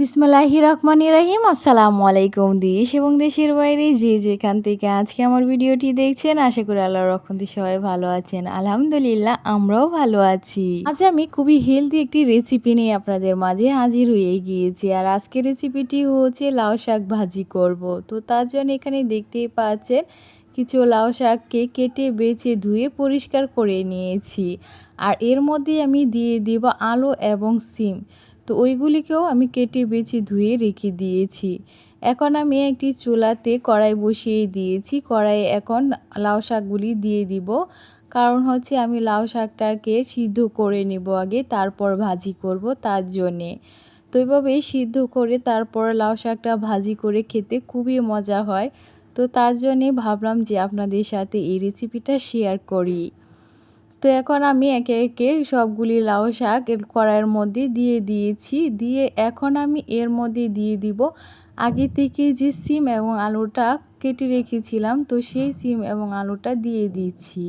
বিসমুল্লাহি রহমান রাহিম আসসালামু আলাইকুম দেশ এবং দেশের বাইরে যে যেখান থেকে আজকে আমার ভিডিওটি দেখছেন, আশা করি আল্লাহর রহমতে সবাই ভালো আছেন। আলহামদুলিল্লাহ, আমরাও ভালো আছি। আজ আমি খুবই হেলদি একটি রেসিপি নিয়ে আপনাদের মাঝে হাজির হয়ে গিয়েছি। আর আজকের রেসিপিটি হচ্ছে লাউ শাক ভাজি করব। তো তার জন্য এখানে দেখতেই পাচ্ছেন, কিছু লাউ শাককে কেটে, বেছে, ধুয়ে পরিষ্কার করে নিয়েছি। আর এর মধ্যে আমি দিয়ে দিব আলু এবং সিম। তো ওইগুলিকেও আমি কেটে বেছে ধুয়ে রেখে দিয়েছি। এখন আমি একটি চুলাতে কড়াই বসিয়ে দিয়েছি। কড়াইয়ে এখন লাউ শাকগুলি দিয়ে দিব। কারণ হচ্ছে আমি লাউ শাকটাকে সিদ্ধ করে নেব আগে, তারপর ভাজি করব তার জন্যে। তো এইভাবেই সিদ্ধ করে তারপর লাউ শাকটা ভাজি করে খেতে খুবই মজা হয়। তো তার জন্যে ভাবলাম যে আপনাদের সাথে এই রেসিপিটা শেয়ার করি। তো এখন আমি একে একে সবগুলি লাউ শাক কড়াইয়ের মধ্যে দিয়ে দিয়েছি। দিয়ে এখন আমি এর মধ্যে দিয়ে দিব আগে থেকে যে সিম এবং আলুটা কেটে রেখেছিলাম, তো সেই সিম এবং আলুটা দিয়ে দিচ্ছি।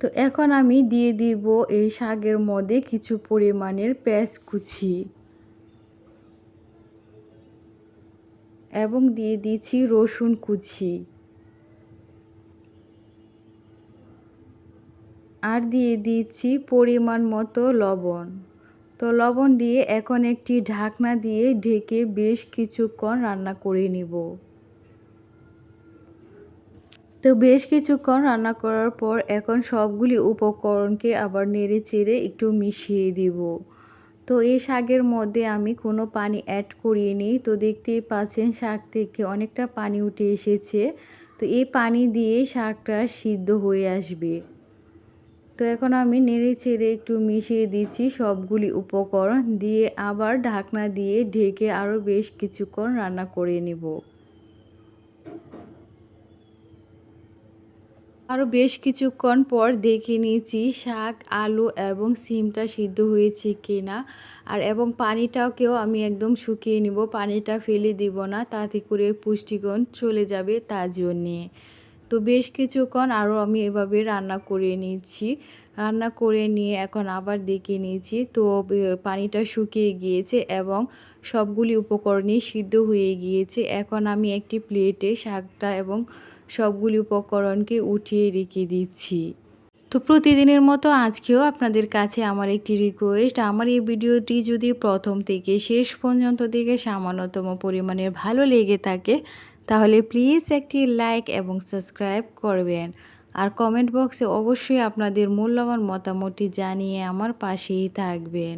তো এখন আমি দিয়ে দিব এই শাকের মধ্যে কিছু পরিমাণের পেঁয়াজ কুচি। এবং দিয়ে দিচ্ছি রসুন কুচি। আর দিয়ে দিচ্ছি পরিমাণ মতো লবণ। তো লবণ দিয়ে এখন একটি ঢাকনা দিয়ে ঢেকে বেশ কিছুক্ষণ রান্না করে নিব। তো বেশ কিছুক্ষণ রান্না করার পর এখন সবগুলি উপকরণকে আবার নেড়ে চেড়ে একটু মিশিয়ে দিব। তো এই শাকের মধ্যে আমি কোনো পানি অ্যাড করিনি তো দেখতেই পাচ্ছেন শাক থেকে অনেকটা পানি উঠে এসেছে। তো এই পানি দিয়ে শাকটা সিদ্ধ হয়ে আসবে। তো এখন আমি নেড়ে চেড়ে একটু মিশিয়ে দিচ্ছি সবগুলি উপকরণ। দিয়ে আবার ঢাকনা দিয়ে ঢেকে আরও বেশ কিছুক্ষণ রান্না করে নেব। আরও বেশ কিছুক্ষণ পর দেখে নিয়েছি শাক, আলু এবং সিমটা সিদ্ধ হয়েছে কিনা। আর এবং পানিটাকেও আমি একদম শুকিয়ে নিব, পানিটা ফেলে দিব না, তাতে করে পুষ্টিগুণ চলে যাবে তার জন্যে। তো বেশ কিছুক্ষণ আরও আমি এভাবে রান্না করে নিয়েছি। রান্না করে নিয়ে এখন আবার দেখে নিয়েছি, তো পানিটা শুকিয়ে গিয়েছে এবং সবগুলি উপকরণই সিদ্ধ হয়ে গিয়েছে। এখন আমি একটি প্লেটে শাকটা এবং সবগুলি উপকরণকে উঠিয়ে রেখে দিচ্ছি। তো প্রতিদিনের মতো আজকেও আপনাদের কাছে আমার একটি রিকোয়েস্ট আমার এই ভিডিওটি যদি প্রথম থেকে শেষ পর্যন্ত থেকে সামান্যতম পরিমাণের ভালো লেগে থাকে, তাহলে প্লিজ একটি লাইক এবং সাবস্ক্রাইব করবেন। আর কমেন্ট বক্সে অবশ্যই আপনাদের মূল্যবান মতামতটি জানিয়ে আমার পাশেই থাকবেন।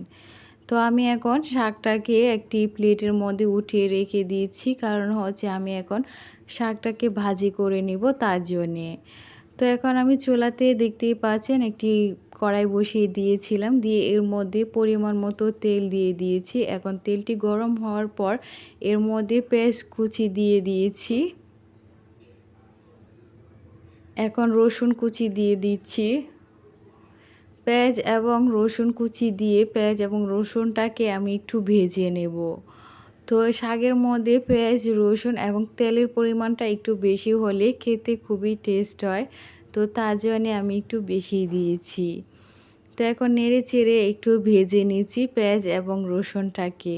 তো আমি এখন শাকটাকে একটি প্লেটের মধ্যে উঠিয়ে রেখে দিয়েছি। কারণ হচ্ছে আমি এখন শাকটাকে ভাজি করে নিব তার জন্যে। তো এখন আমি চুলাতে দেখতেই পাচ্ছেন একটি কড়াই বসিয়ে দিয়েছিলাম। দিয়ে এর মধ্যে পরিমাণ মতো তেল দিয়ে দিয়েছি। এখন তেলটি গরম হওয়ার পর এর মধ্যে পেঁয়াজ কুচি দিয়ে দিয়েছি। এখন রসুন কুচি দিয়ে দিচ্ছি। পেঁয়াজ এবং রসুন কুচি দিয়ে পেঁয়াজ এবং রসুনটাকে আমি একটু ভেজে নেব। তো শাকের মধ্যে পেঁয়াজ, রসুন এবং তেলের পরিমাণটা একটু বেশি হলে খেতে খুবই টেস্ট হয়। তো তার জন্যে আমি একটু বেশি দিয়েছি। তো এখন নেড়ে চেড়ে একটু ভেজে নিয়েছি পেঁয়াজ এবং রসুনটাকে।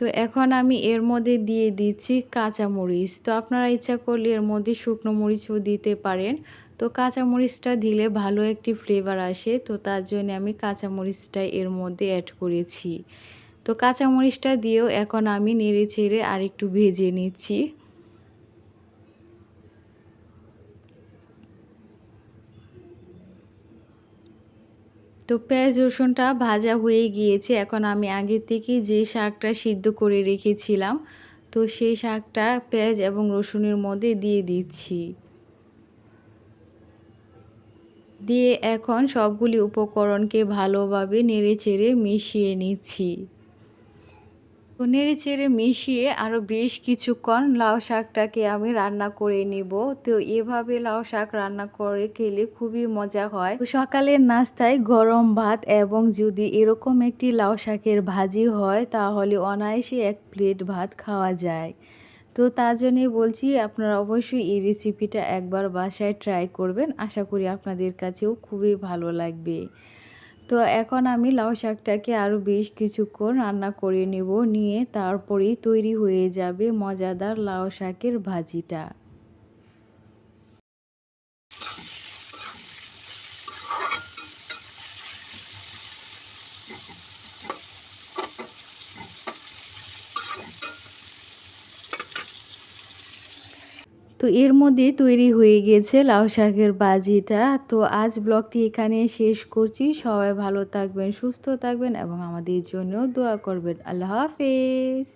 তো এখন আমি এর মধ্যে দিয়ে দিচ্ছি কাঁচামরিচ। তো আপনারা ইচ্ছা করলে এর মধ্যে শুকনো মরিচও দিতে পারেন। তো কাঁচা মরিচটা দিলে ভালো একটি ফ্লেভার আসে। তো তার জন্য আমি কাঁচামরিচটা এর মধ্যে অ্যাড করেছি। তো কাঁচামরিচটা দিয়েও এখন আমি নেড়ে চেড়ে আরেকটু ভেজে নিচ্ছি। তো পেঁয়াজ রসুনটা ভাজা হয়ে গিয়েছে। এখন আমি আগে থেকে যে শাকটা সিদ্ধ করে রেখেছিলাম, তো সেই শাকটা পেঁয়াজ এবং রসুনের মধ্যে দিয়ে দিচ্ছি। দিয়ে এখন সবগুলি উপকরণকে ভালোভাবে নেড়ে চেড়ে মিশিয়ে নিচ্ছি। তো নেড়ে চেড়ে মিশিয়ে আরও বেশ কিছুক্ষণ লাউ শাকটাকে আমি রান্না করে নিব। তো এভাবে লাউ শাক রান্না করে খেলে খুবই মজা হয়। তো সকালের নাস্তায় গরম ভাত এবং যদি এরকম একটি লাউ শাকের ভাজি হয়, তাহলে অনায়াসে এক প্লেট ভাত খাওয়া যায়। তো তার জন্যে বলছি, আপনারা অবশ্যই এই রেসিপিটা একবার বাসায় ট্রাই করবেন। আশা করি আপনাদের কাছেও খুবই ভালো লাগবে। তো এখন আমি লাউ শাকটাকে আরও বেশ কিছুক্ষণ রান্না করে নেব, নিয়ে তারপরেই তৈরি হয়ে যাবে মজাদার লাউ শাকের ভাজিটা। তো এর মধ্যে তৈরি হয়ে গেছে লাউ শাকের বাজিটা। তো আজ ব্লগটি এখানে শেষ করছি। সবাই ভালো থাকবেন, সুস্থ থাকবেন এবং আমাদের জন্য দোয়া করবেন। আল্লাহ হাফেজ।